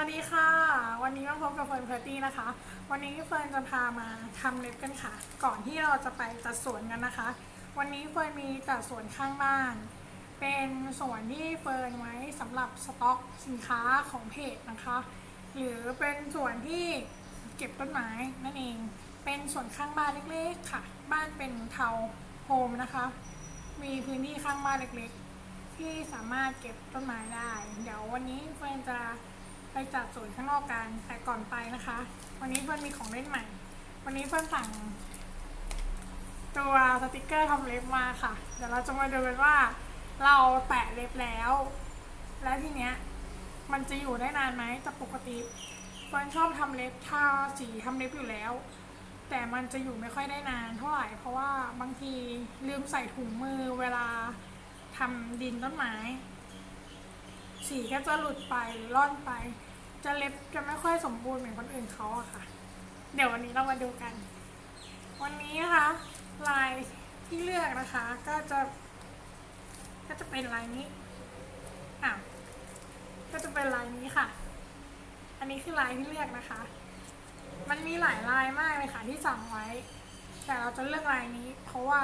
วัสดีค่ะ วันนี้มาพบกับเฟิร์นเพอร์ตี้นะคะ วันนี้เฟิร์นจะพามาทำเล็บกันค่ะ ก่อนที่เราจะไปตัดสวนกันนะคะ วันนี้เฟิร์นมีตัดสวนข้างบ้าน เป็นสวนที่เฟิร์นไว้สำหรับสต็อกสินค้าของเพจนะคะ หรือเป็นสวนที่เก็บต้นไม้นั่นเอง เป็นสวนข้างบ้านเล็กๆค่ะ บ้านเป็นเทาโฮมนะคะ มีพื้นที่ข้างบ้านเล็กๆ ที่สามารถเก็บต้นไม้ได้ เดี๋ยววันนี้เฟิร์นจะ ไปจัดสวนข้างนอกกันแต่ก่อนไปนะคะ วันนี้เฟิร์นมีของเล่นใหม่ วันนี้เฟิร์นสั่ง ตัวสติกเกอร์ทำเล็บมาค่ะ เดี๋ยวเราจะมาดูกันว่า เราแปะเล็บแล้ว แล้วทีเนี้ยมันจะอยู่ได้นานไหมแต่ปกติเฟิร์นชอบทำเล็บทาสีทำเล็บอยู่แล้ว แต่มันจะอยู่ไม่ค่อยได้นานเท่าไหร่ เพราะว่าบางทีลืมใส่ถุงมือเวลาทำดินต้นไม้สีก็จะหลุดไปหรือร่อนไป จะเล็บจะไม่ค่อยสมบูรณ์เหมือนคนอื่นเขาอะค่ะ เดี๋ยววันนี้เรามาดูกัน วันนี้นะคะลายที่เลือกนะคะ ก็จะ ก็จะเป็นลายนี้อะก็จะเป็นลายนี้ค่ะ อันนี้คือลายที่เลือกนะคะ มันมีหลายลายมากเลยค่ะที่สั่งไว้ แต่เราจะเลือกลายนี้ เพราะว่า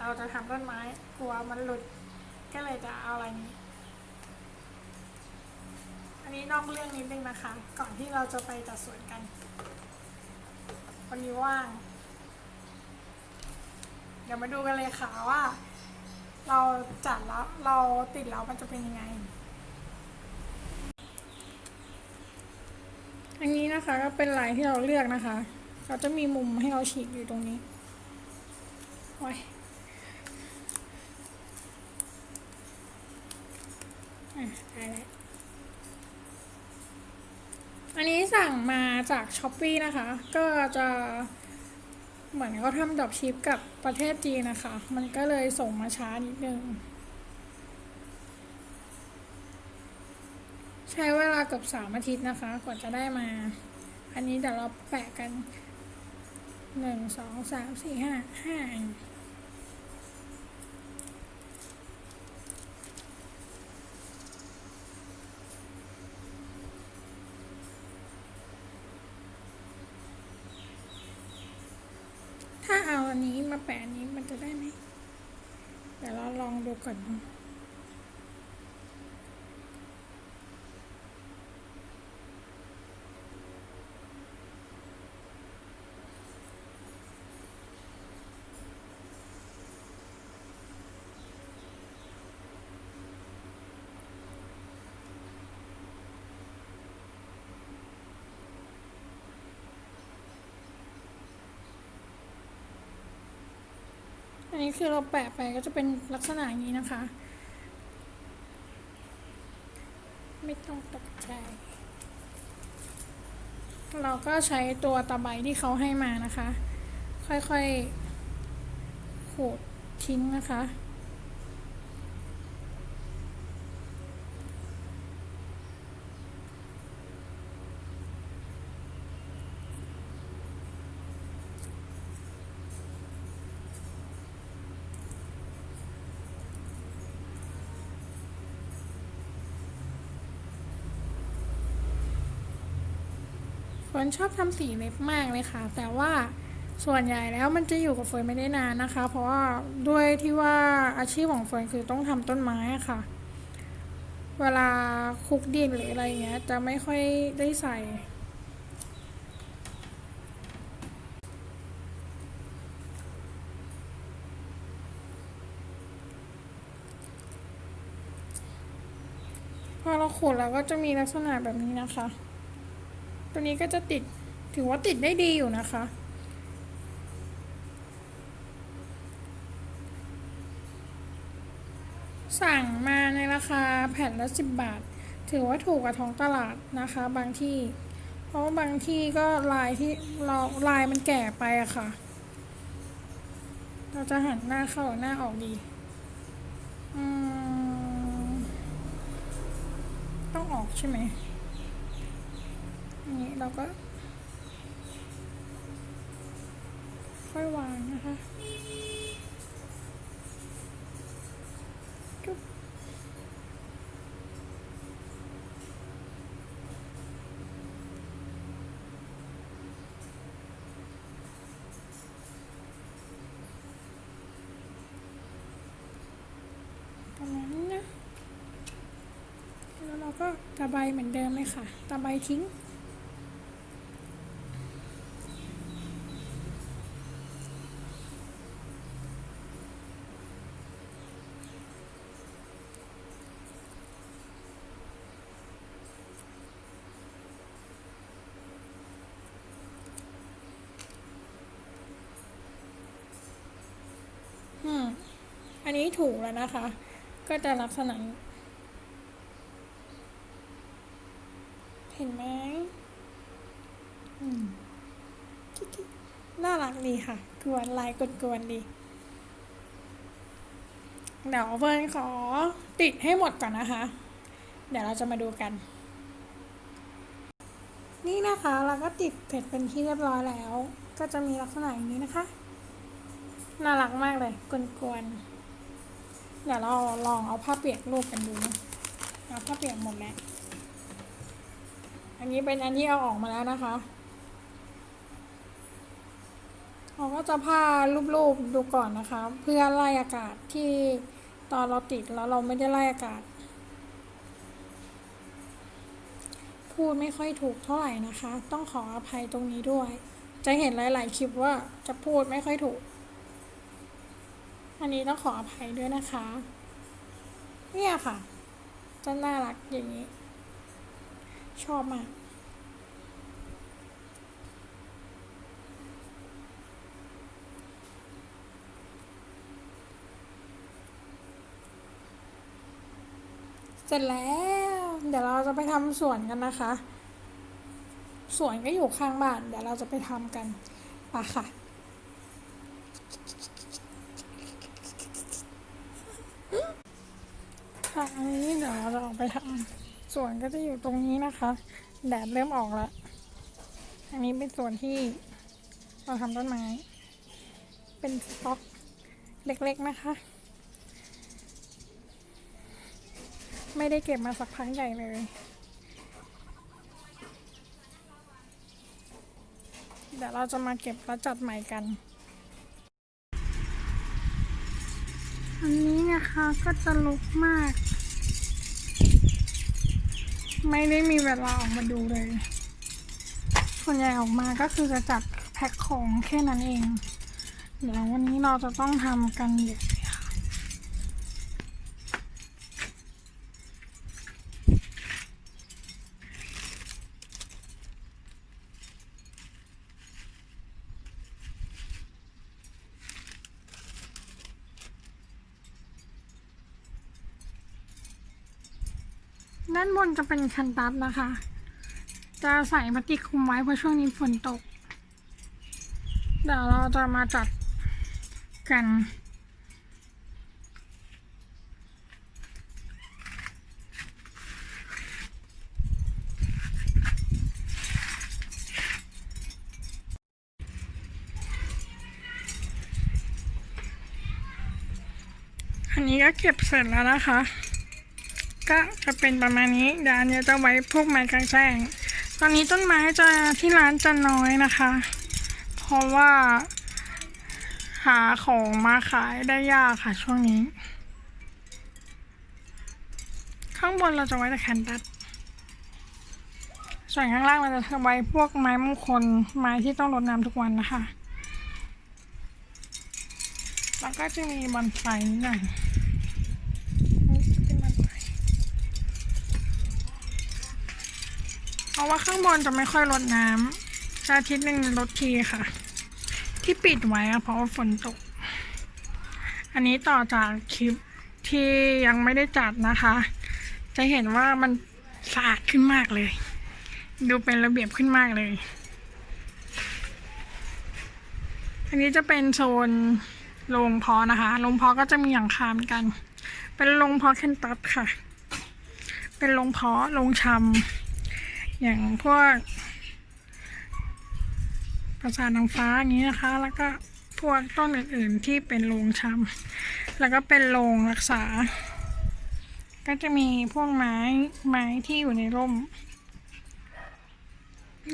เราจะทำต้นไม้กลัวมันหลุด ก็เลยจะเอาลายนี้ อันนี้นอกเรื่องนิดนึงนะคะ ก่อนที่เราจะไปจัดสวนกัน วันนี้ว่าง เดี๋ยวมาดูกันเลยค่ะว่า เราจัดแล้วเราติดแล้วมันจะเป็นยังไง อันนี้นะคะก็เป็นลายที่เราเลือกนะคะเขาจะมีมุมให้เราฉีกอยู่ตรงนี้โอ้ยอะได้แล้ว สั่งมาจากช้อปปีนะคะ ก็จะเหมือนเขาทำดรอปชิปกับประเทศจีนนะคะ มันก็เลยส่งมาช้านิดนึง ใช้เวลาเกือบสามอาทิตย์นะคะ กว่าจะได้มา อันนี้เดี๋ยวเราแปะกันหนึ่งสองสามสี่ห้าห้าเอาอันนี้มา แปะอันนี้มันจะได้ไหมเดี๋ยวเราลองดูก่อน นอะอันนี้คือเราแปะไปก็จะเป็นลักษณะอย่างนี้นะคะ ไม่ต้องตกใจ เราก็ใช้ตัวตะไบที่เขาให้มานะคะ ค่อยๆขูดทิ้งนะคะ เฟิร์นชอบทำสีเล็บมากเลยค่ะ แต่ว่าส่วนใหญ่แล้วมันจะอยู่กับเฟิร์นไม่ได้นานนะคะ เพราะว่าด้วยที่ว่าอาชีพของเฟิร์นคือต้องทำต้นไม้ค่ะ เวลาคุกดินหรืออะไรเงี้ยจะไม่ค่อยได้ใส่พอเราขูดแล้วก็จะมีลักษณะแบบนี้นะคะ ตัวนี้ก็จะติดถือว่าติดได้ดีอยู่นะคะ สั่งมาในราคาแผ่นละสิบบาท ถือว่าถูกกว่าท้องตลาดนะคะ บางที่ เพราะว่าบางที่ก็ลายที่เราลายมันแก่ไปอะค่ะ เราจะหันหน้าเข้าหน้าออกดีต้องออกใช่ไหม อย่างนี้เราก็ ค่อยวางนะคะจบประนี้นะ แล้วเราก็ตะใบเหมือนเดิมเลยค่ะตะใบทิ้ง อันนี้ถูกแล้วนะคะ ก็จะลักษณะนี้เห็นไหมน่ารักดีค่ะ กวนลายกวนๆดี เดี๋ยวเฟิร์นขอติดให้หมดก่อนนะคะ เดี๋ยวเราจะมาดูกัน นี่นะคะเราก็ติดเสร็จเป็นที่เรียบร้อยแล้ว ก็จะมีลักษณะอย่างนี้นะคะ น่ารักมากเลย กวนๆ เดี๋ยวเราลองเอาผ้าเปียกรูปกันดูนะเอาผ้าเปียกหมดแล้ว อันนี้เป็นอันที่เอาออกมาแล้วนะคะเราก็จะผ้ารูปๆดูก่อนนะคะ เพื่อไล่อากาศที่ตอนเราติดแล้วเราไม่ได้ไล่อากาศ พูดไม่ค่อยถูกเท่าไหร่นะคะ ต้องขออภัยตรงนี้ด้วย จะเห็นหลาย ๆ คลิปว่าจะพูดไม่ค่อยถูก อันนี้ต้องขออภัยด้วยนะคะ เนี่ยค่ะจะน่ารักอย่างนี้ ชอบมาก เสร็จแล้ว เดี๋ยวเราจะไปทำสวนกันนะคะ สวนก็อยู่ข้างบ้าน เดี๋ยวเราจะไปทำกันไปค่ะ ค่ะอันนี้เดี๋ยวเราจะออกไปทำสวนก็จะอยู่ตรงนี้นะคะ แดดเริ่มออกแล้ว อันนี้เป็นส่วนที่เราทำต้นไม้ เป็นสต็อกเล็กๆนะคะ ไม่ได้เก็บมาสักพักใหญ่เลยเดี๋ยวเราจะมาเก็บแล้วจัดใหม่กัน อันนี้นะคะก็จะลุกมาก ไม่ได้มีเวลาออกมาดูเลย ส่วนใหญ่ออกมาก็คือจะจัดแพ็คของแค่นั้นเอง เดี๋ยววันนี้เราจะต้องทำกันเยอยค่ ด้านบนจะเป็นคันตัสนะคะ จะใส่พลาสติกคุมไว้เพราะช่วงนี้ฝนตก เดี๋ยวเราจะมาจัดกัน อันนี้ก็เก็บเสร็จแล้วนะคะ ก็จะเป็นประมาณนี้เดี๋ยวอันนี้จะไว้พวกไม้กางแจ้ง ตอนนี้ต้นไม้จะที่ร้านจะน้อยนะคะ เพราะว่า หาของมาขายได้ยากค่ะช่วงนี้ ข้างบนเราจะไว้แต่แคนตัสส่วนข้างล่างเราจะไว้พวกไม้มงคลไม้ที่ต้องรดน้ำทุกวันนะคะ แล้วก็จะมีบอนไฟนิดหน่อยนี่จะเป็นบอนไฟ เพ ราะว่าข้างบนจะไม่ค่อยรดน้ำจะอาทิตย์หนึ่งรดทีค่ะ ที่ปิดไว้เพราะว่าฝนตก อันนี้ต่อจากคลิปที่ยังไม่ได้จัดนะคะ จะเห็นว่ามันสะอาดขึ้นมากเลย ดูเป็นระเบียบขึ้นมากเลย อันนี้จะเป็นโซนโรงเพาะนะคะ โรงเพาะก็จะมีอย่างคามอนกัน เป็นโรงเพาะแคนตัสค่ะ เป็นโรงเพาะโรงชำ อย่างพวกประสาทนางฟ้าอย่างนี้นะคะ แล้วก็พวกต้นอื่นๆที่เป็นโรงชำแล้วก็เป็นโรงรักษา ก็จะมีพวกไม้ไม้ที่อยู่ในร่ม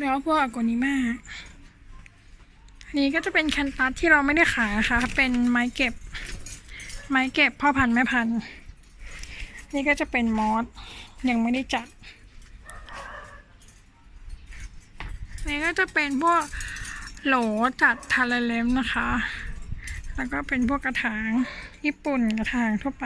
แล้วพวกอโกนิมาอันนี้ก็จะเป็นแคนตัสที่เราไม่ได้ขายนะคะ เป็นไม้เก็บ ไม้เก็บพ่อพันธุ์แม่พันธุ์นี่ก็จะเป็นมอสยังไม่ได้จัด นี่ก็จะเป็นพวกโหลจัดทาราเลมนะคะ แล้วก็เป็นพวกกระถางญี่ปุ่นกระถางทั่วไป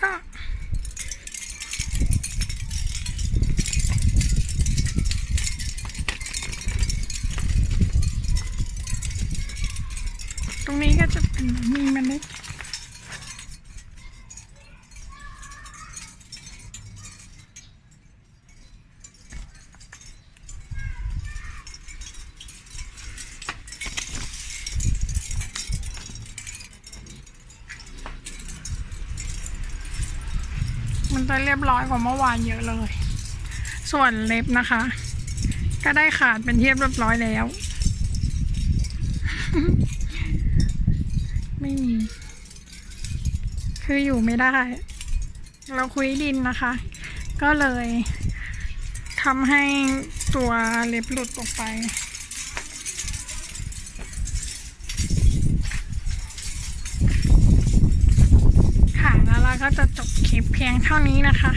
ก็ ตรงนี้ก็จะเป็นมีเมล็ดมันจะเรียบร้อยกว่าเมื่อวานเยอะเลย ส่วนเล็บนะคะ ก็ได้ขาดเป็นเทียบเรียบร้อยแล้ว ไม่มี คืออยู่ไม่ได้ เราคุยดินนะคะ ก็เลยทำให้ตัวเล็บหลุดออกไป ค่ะแล้วเราก็จะจบคลิปเพียงเท่านี้นะคะ